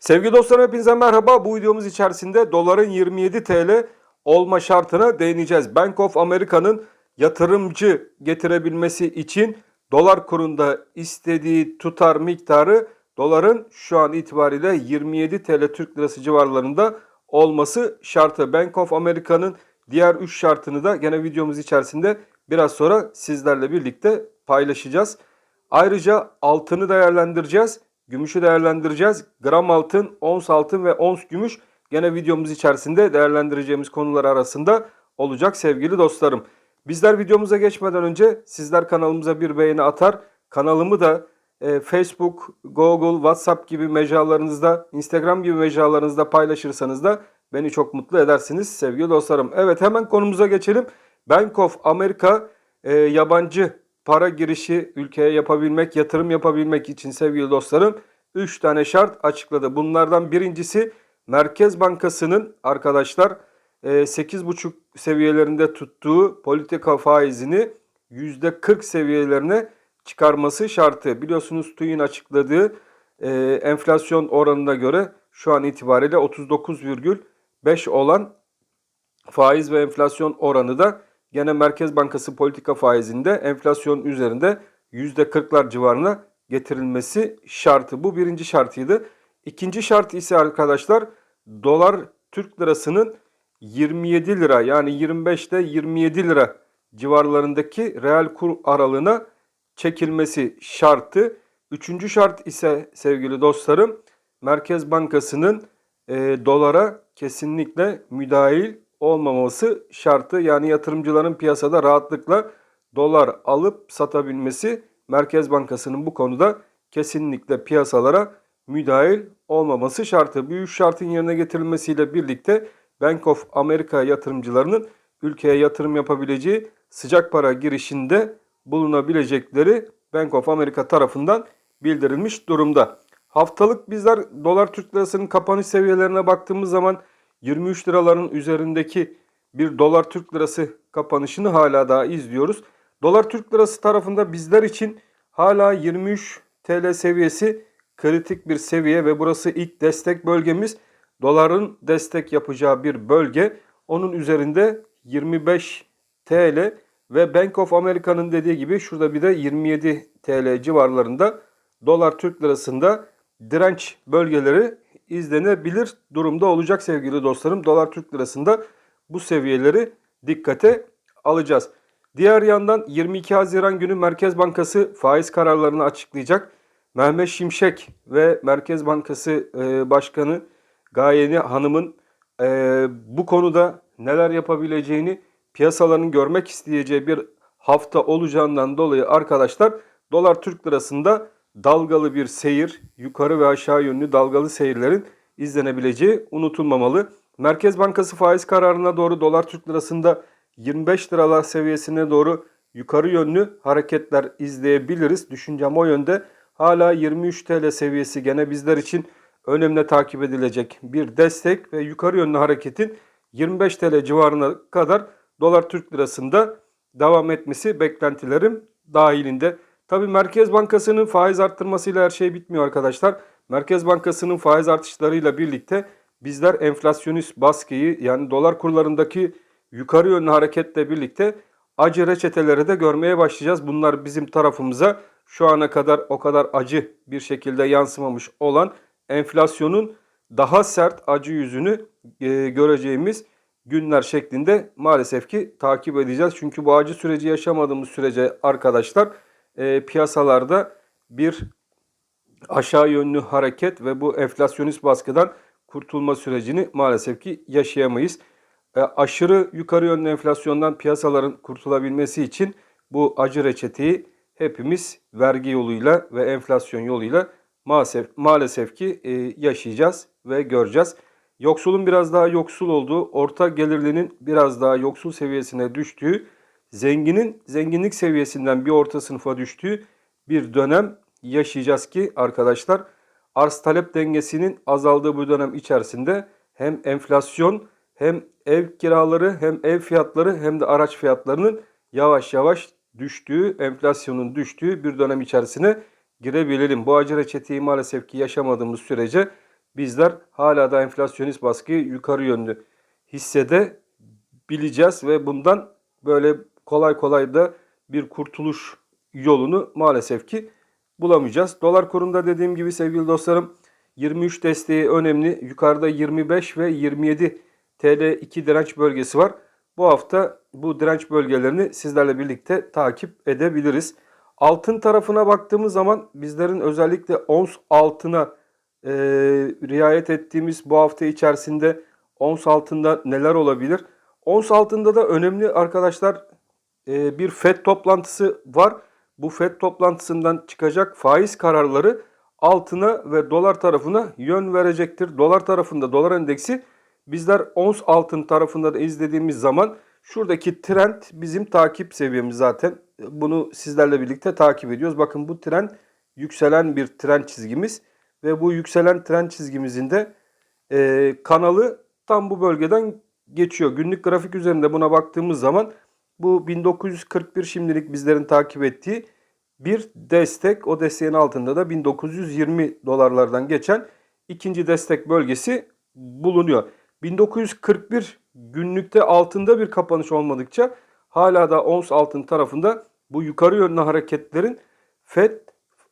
Sevgili dostlar hepinize merhaba. Bu videomuz içerisinde doların 27 TL olma şartına değineceğiz. Bank of America'nın yatırımcı getirebilmesi için dolar kurunda istediği tutar miktarı doların şu an itibariyle 27 TL Türk Lirası civarlarında olması şartı. Bank of America'nın diğer 3 şartını da gene videomuz içerisinde biraz sonra sizlerle birlikte paylaşacağız. Ayrıca altını değerlendireceğiz. Gümüşü değerlendireceğiz. Gram altın, ons altın ve ons gümüş gene videomuz içerisinde değerlendireceğimiz konular arasında olacak sevgili dostlarım. Bizler videomuza geçmeden önce sizler kanalımıza bir beğeni atar. Kanalımı da e, Facebook, Google, WhatsApp gibi mecralarınızda, Instagram gibi mecralarınızda paylaşırsanız da beni çok mutlu edersiniz sevgili dostlarım. Evet hemen konumuza geçelim. Bank of America e, yabancı para girişi ülkeye yapabilmek, yatırım yapabilmek için sevgili dostlarım 3 tane şart açıkladı. Bunlardan birincisi Merkez Bankası'nın arkadaşlar e, 8,5 seviyelerinde tuttuğu politika faizini %40 seviyelerine çıkarması şartı. Biliyorsunuz TÜİ'nin açıkladığı e, enflasyon oranına göre şu an itibariyle 39,5 olan faiz ve enflasyon oranı da gene Merkez Bankası politika faizinde enflasyon üzerinde %40'lar civarına getirilmesi şartı. Bu birinci şartıydı. İkinci şart ise arkadaşlar dolar Türk lirasının 27 lira yani 25 ile 27 lira civarlarındaki reel kur aralığına çekilmesi şartı. Üçüncü şart ise sevgili dostlarım Merkez Bankası'nın e, dolara kesinlikle müdahil olmaması şartı. Yani yatırımcıların piyasada rahatlıkla dolar alıp satabilmesi Merkez Bankası'nın bu konuda kesinlikle piyasalara müdahil olmaması şartı. Bu üç şartın yerine getirilmesiyle birlikte Bank of America yatırımcılarının ülkeye yatırım yapabileceği sıcak para girişinde bulunabilecekleri Bank of America tarafından bildirilmiş durumda. Haftalık bizler dolar Türk lirasının kapanış seviyelerine baktığımız zaman 23 liraların üzerindeki bir dolar Türk lirası kapanışını hala daha izliyoruz. Dolar Türk lirası tarafında bizler için hala 23 TL seviyesi kritik bir seviye ve burası ilk destek bölgemiz. Doların destek yapacağı bir bölge. Onun üzerinde 25 TL ve Bank of America'nın dediği gibi şurada bir de 27 TL civarlarında dolar Türk lirasında direnç bölgeleri izlenebilir durumda olacak sevgili dostlarım. Dolar Türk lirasında bu seviyeleri dikkate alacağız. Diğer yandan 22 Haziran günü Merkez Bankası faiz kararlarını açıklayacak. Mehmet Şimşek ve Merkez Bankası e, Başkanı Gayeni Hanım'ın e, bu konuda neler yapabileceğini piyasaların görmek isteyeceği bir hafta olacağından dolayı arkadaşlar dolar Türk lirasında dalgalı bir seyir, yukarı ve aşağı yönlü dalgalı seyirlerin izlenebileceği unutulmamalı. Merkez Bankası faiz kararına doğru dolar Türk lirasında 25 liralar seviyesine doğru yukarı yönlü hareketler izleyebiliriz. Düşüncem o yönde. Hala 23 TL seviyesi gene bizler için önemli takip edilecek bir destek ve yukarı yönlü hareketin 25 TL civarına kadar dolar Türk lirasında devam etmesi beklentilerim dahilinde. Tabi Merkez Bankası'nın faiz arttırmasıyla her şey bitmiyor arkadaşlar. Merkez Bankası'nın faiz artışlarıyla birlikte bizler enflasyonist baskıyı yani dolar kurlarındaki yukarı yönlü hareketle birlikte acı reçeteleri de görmeye başlayacağız. Bunlar bizim tarafımıza şu ana kadar o kadar acı bir şekilde yansımamış olan enflasyonun daha sert acı yüzünü e, göreceğimiz günler şeklinde maalesef ki takip edeceğiz. Çünkü bu acı süreci yaşamadığımız sürece arkadaşlar e, piyasalarda bir aşağı yönlü hareket ve bu enflasyonist baskıdan kurtulma sürecini maalesef ki yaşayamayız. E, aşırı yukarı yönlü enflasyondan piyasaların kurtulabilmesi için bu acı reçeteyi hepimiz vergi yoluyla ve enflasyon yoluyla maalesef, maalesef ki e, yaşayacağız ve göreceğiz. Yoksulun biraz daha yoksul olduğu, orta gelirlinin biraz daha yoksul seviyesine düştüğü, zenginin zenginlik seviyesinden bir orta sınıfa düştüğü bir dönem yaşayacağız ki arkadaşlar arz talep dengesinin azaldığı bu dönem içerisinde hem enflasyon hem ev kiraları hem ev fiyatları hem de araç fiyatlarının yavaş yavaş düştüğü, enflasyonun düştüğü bir dönem içerisine girebilelim. Bu acı reçeteyi maalesef ki yaşamadığımız sürece bizler hala da enflasyonist baskıyı yukarı yönlü hissede bileceğiz ve bundan böyle kolay kolay da bir kurtuluş yolunu maalesef ki bulamayacağız. Dolar kurunda dediğim gibi sevgili dostlarım 23 desteği önemli. Yukarıda 25 ve 27 TL 2 direnç bölgesi var. Bu hafta bu direnç bölgelerini sizlerle birlikte takip edebiliriz. Altın tarafına baktığımız zaman bizlerin özellikle ons altına e, riayet ettiğimiz bu hafta içerisinde ons altında neler olabilir? Ons altında da önemli arkadaşlar e, bir FED toplantısı var. Bu FED toplantısından çıkacak faiz kararları altına ve dolar tarafına yön verecektir. Dolar tarafında dolar endeksi bizler ons altın tarafında da izlediğimiz zaman şuradaki trend bizim takip seviyemiz zaten. Bunu sizlerle birlikte takip ediyoruz. Bakın bu trend yükselen bir trend çizgimiz ve bu yükselen trend çizgimizin de e, kanalı tam bu bölgeden geçiyor. Günlük grafik üzerinde buna baktığımız zaman bu 1941 şimdilik bizlerin takip ettiği bir destek. O desteğin altında da 1920 dolarlardan geçen ikinci destek bölgesi bulunuyor. 1941 günlükte altında bir kapanış olmadıkça hala da ons altın tarafında bu yukarı yönlü hareketlerin FED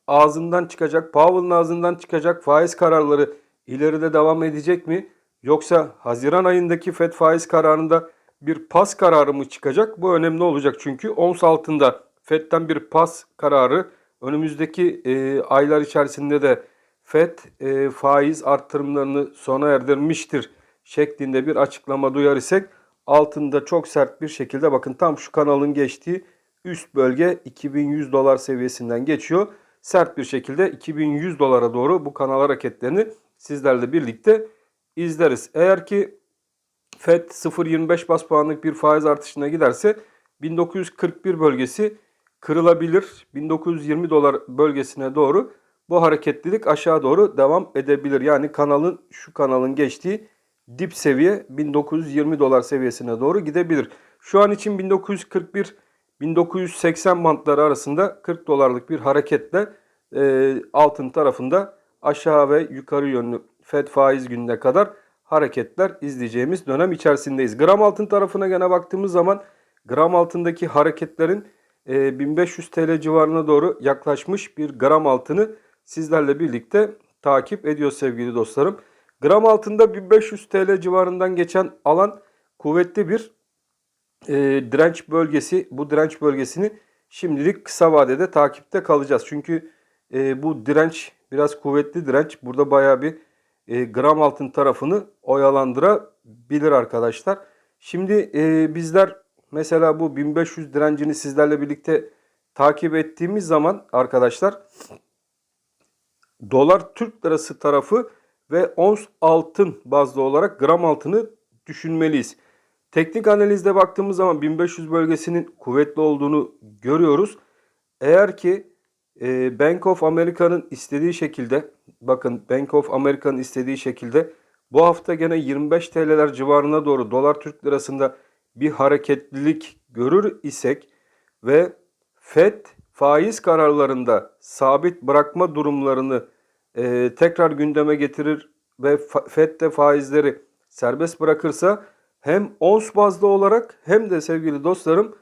ağzından çıkacak, Powell'ın ağzından çıkacak faiz kararları ileride devam edecek mi? Yoksa Haziran ayındaki FED faiz kararında bir pas kararı mı çıkacak? Bu önemli olacak çünkü ons altında FED'den bir pas kararı önümüzdeki e, aylar içerisinde de FED e, faiz arttırımlarını sona erdirmiştir şeklinde bir açıklama duyar isek altında çok sert bir şekilde bakın tam şu kanalın geçtiği üst bölge 2100 dolar seviyesinden geçiyor. Sert bir şekilde 2100 dolara doğru bu kanal hareketlerini sizlerle birlikte izleriz. Eğer ki FED 0.25 bas puanlık bir faiz artışına giderse 1941 bölgesi kırılabilir. 1920 dolar bölgesine doğru bu hareketlilik aşağı doğru devam edebilir. Yani kanalın şu kanalın geçtiği dip seviye 1920 dolar seviyesine doğru gidebilir. Şu an için 1941 1980 bantları arasında 40 dolarlık bir hareketle e, altın tarafında aşağı ve yukarı yönlü FED faiz gününe kadar hareketler izleyeceğimiz dönem içerisindeyiz. Gram altın tarafına gene baktığımız zaman gram altındaki hareketlerin e, 1500 TL civarına doğru yaklaşmış bir gram altını sizlerle birlikte takip ediyor sevgili dostlarım. Gram altında 1500 TL civarından geçen alan kuvvetli bir e, direnç bölgesi. Bu direnç bölgesini şimdilik kısa vadede takipte kalacağız. Çünkü e, bu direnç biraz kuvvetli direnç. Burada baya bir e, gram altın tarafını oyalandırabilir arkadaşlar. Şimdi e, bizler mesela bu 1500 direncini sizlerle birlikte takip ettiğimiz zaman arkadaşlar dolar Türk lirası tarafı ve ons altın bazlı olarak gram altını düşünmeliyiz. Teknik analizde baktığımız zaman 1500 bölgesinin kuvvetli olduğunu görüyoruz. Eğer ki e, Bank of America'nın istediği şekilde bakın Bank of America'nın istediği şekilde bu hafta gene 25 TL'ler civarına doğru dolar Türk lirasında bir hareketlilik görür isek ve FED faiz kararlarında sabit bırakma durumlarını e, tekrar gündeme getirir ve FED de faizleri serbest bırakırsa hem ons bazlı olarak hem de sevgili dostlarım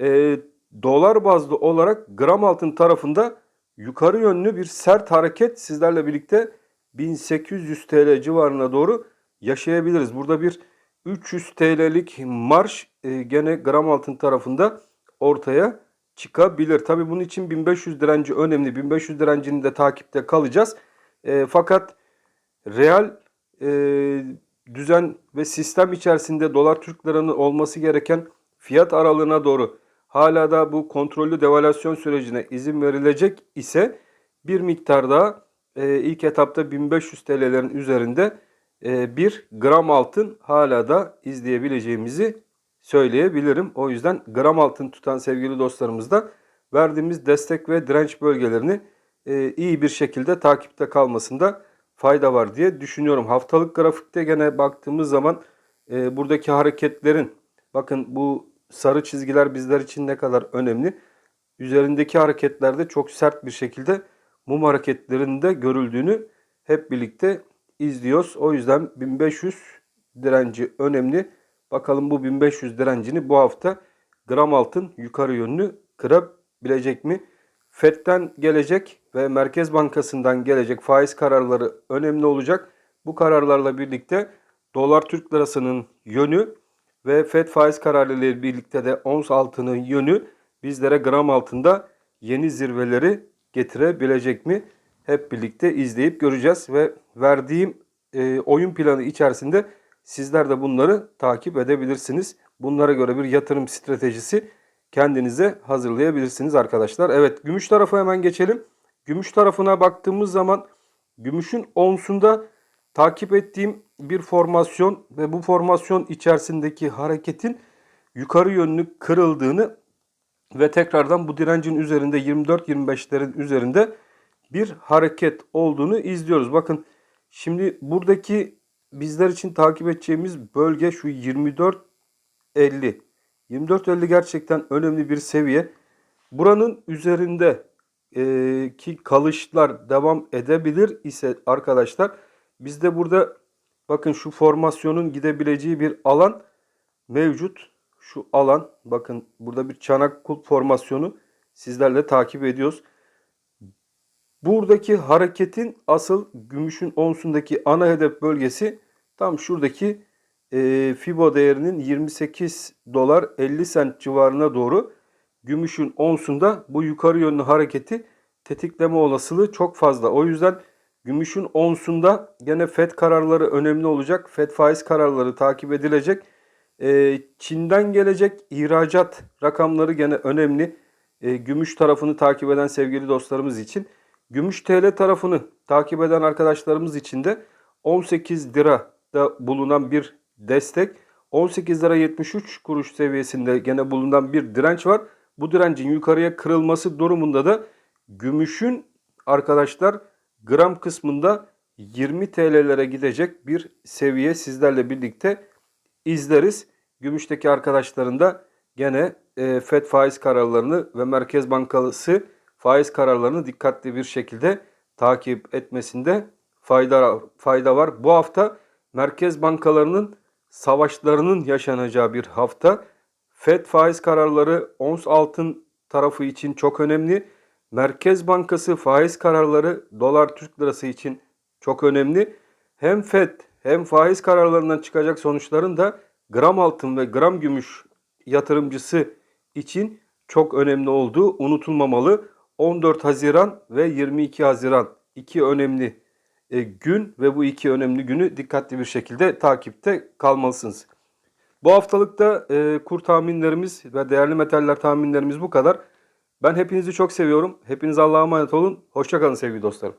e, dolar bazlı olarak gram altın tarafında yukarı yönlü bir sert hareket sizlerle birlikte 1800 TL civarına doğru yaşayabiliriz. Burada bir 300 TL'lik marş e, gene gram altın tarafında ortaya çıkabilir. Tabi bunun için 1500 direnci önemli. 1500 direncini de takipte kalacağız. E, fakat real e, düzen ve sistem içerisinde dolar Türk liranın olması gereken fiyat aralığına doğru hala da bu kontrollü devalüasyon sürecine izin verilecek ise bir miktar daha e, ilk etapta 1500 TL'lerin üzerinde e, bir gram altın hala da izleyebileceğimizi söyleyebilirim. O yüzden gram altın tutan sevgili dostlarımız da verdiğimiz destek ve direnç bölgelerini e, iyi bir şekilde takipte kalmasında fayda var diye düşünüyorum. Haftalık grafikte gene baktığımız zaman e, buradaki hareketlerin bakın bu sarı çizgiler bizler için ne kadar önemli. Üzerindeki hareketlerde çok sert bir şekilde mum hareketlerinde görüldüğünü hep birlikte izliyoruz. O yüzden 1500 direnci önemli. Bakalım bu 1500 direncini bu hafta gram altın yukarı yönlü kırabilecek mi? FED'den gelecek ve Merkez Bankası'ndan gelecek faiz kararları önemli olacak. Bu kararlarla birlikte dolar Türk lirasının yönü ve FED faiz kararıyla birlikte de ons altının yönü bizlere gram altında yeni zirveleri getirebilecek mi? Hep birlikte izleyip göreceğiz ve verdiğim e, oyun planı içerisinde sizler de bunları takip edebilirsiniz. Bunlara göre bir yatırım stratejisi kendinize hazırlayabilirsiniz arkadaşlar. Evet gümüş tarafa hemen geçelim. Gümüş tarafına baktığımız zaman gümüşün onsunda takip ettiğim bir formasyon ve bu formasyon içerisindeki hareketin yukarı yönlü kırıldığını ve tekrardan bu direncin üzerinde 24-25'lerin üzerinde bir hareket olduğunu izliyoruz. Bakın şimdi buradaki bizler için takip edeceğimiz bölge şu 24 50. 24.50 gerçekten önemli bir seviye. Buranın üzerinde e, ki kalışlar devam edebilir ise arkadaşlar bizde burada bakın şu formasyonun gidebileceği bir alan mevcut. Şu alan bakın burada bir çanak kulp formasyonu sizlerle takip ediyoruz. Buradaki hareketin asıl gümüşün onsundaki ana hedef bölgesi tam şuradaki e, FIBO değerinin 28 dolar 50 sent civarına doğru gümüşün onsunda bu yukarı yönlü hareketi tetikleme olasılığı çok fazla. O yüzden gümüşün onsunda gene FED kararları önemli olacak. FED faiz kararları takip edilecek. E, Çin'den gelecek ihracat rakamları gene önemli. E, gümüş tarafını takip eden sevgili dostlarımız için. Gümüş TL tarafını takip eden arkadaşlarımız için de 18 lirada bulunan bir destek. 18 lira 73 kuruş seviyesinde gene bulunan bir direnç var. Bu direncin yukarıya kırılması durumunda da gümüşün arkadaşlar gram kısmında 20 TL'lere gidecek bir seviye sizlerle birlikte izleriz. Gümüşteki arkadaşların da gene e, FED faiz kararlarını ve Merkez Bankası faiz kararlarını dikkatli bir şekilde takip etmesinde fayda fayda var. Bu hafta merkez bankalarının savaşlarının yaşanacağı bir hafta. FED faiz kararları ons altın tarafı için çok önemli. Merkez Bankası faiz kararları dolar Türk lirası için çok önemli. Hem FED hem faiz kararlarından çıkacak sonuçların da gram altın ve gram gümüş yatırımcısı için çok önemli olduğu unutulmamalı. 14 Haziran ve 22 Haziran iki önemli e, gün ve bu iki önemli günü dikkatli bir şekilde takipte kalmalısınız. Bu haftalıkta e, kur tahminlerimiz ve değerli metaller tahminlerimiz bu kadar. Ben hepinizi çok seviyorum. Hepiniz Allah'a emanet olun. Hoşçakalın sevgili dostlarım.